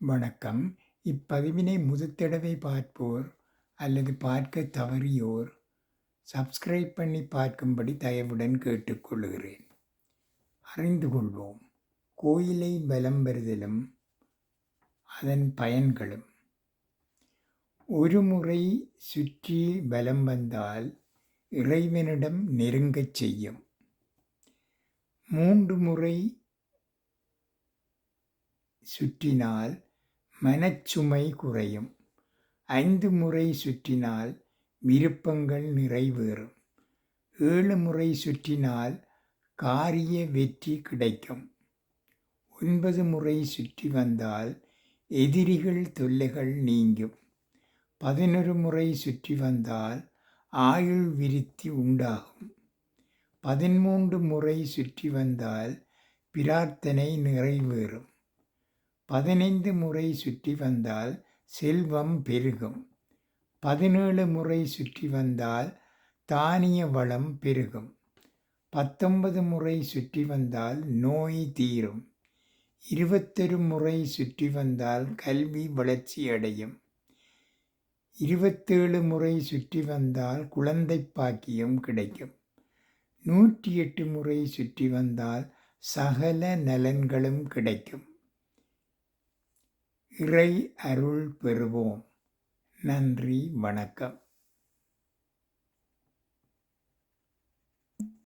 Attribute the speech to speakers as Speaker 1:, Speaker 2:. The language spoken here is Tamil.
Speaker 1: வணக்கம். இப்பதிவினை முதத்தடவை பார்ப்போர் அல்லது பார்க்க தவறியோர் சப்ஸ்கிரைப் பண்ணி பார்க்கும்படி தயவுடன் கேட்டுக்கொள்கிறேன். அறிந்து கொள்வோம். கோயிலை பலம் பெறுதலும் அதன் பயன்களும். ஒரு முறை சுற்றி பலம் வந்தால் இறைவனிடம் நெருங்கச் செய்யும். மூன்று முறை சுற்றினால் மனச்சுமை குறையும். ஐந்து முறை சுற்றினால் விருப்பங்கள் நிறைவேறும். ஏழு முறை சுற்றினால் காரிய வெற்றி கிடைக்கும். ஒன்பது முறை சுற்றி வந்தால் எதிரிகள் தொல்லைகள் நீங்கும். பதினொரு முறை சுற்றி வந்தால் ஆயுள் விருத்தி உண்டாகும். பதிமூன்று முறை சுற்றி வந்தால் பிரார்த்தனை நிறைவேறும். பதினைந்து முறை சுற்றி வந்தால் செல்வம் பெருகும். பதினேழு முறை சுற்றி வந்தால் தானிய வளம் பெருகும். பத்தொன்பது முறை சுற்றி வந்தால் நோய் தீரும். இருபத்தொரு முறை சுற்றி வந்தால் கல்வி வளர்ச்சி அடையும். இருபத்தேழு முறை சுற்றி வந்தால் குழந்தை பாக்கியம் கிடைக்கும். நூற்றி எட்டு முறை சுற்றி வந்தால் சகல நலன்களும் கிடைக்கும். இறை அருள் பெறுவோம். நன்றி வணக்கம்.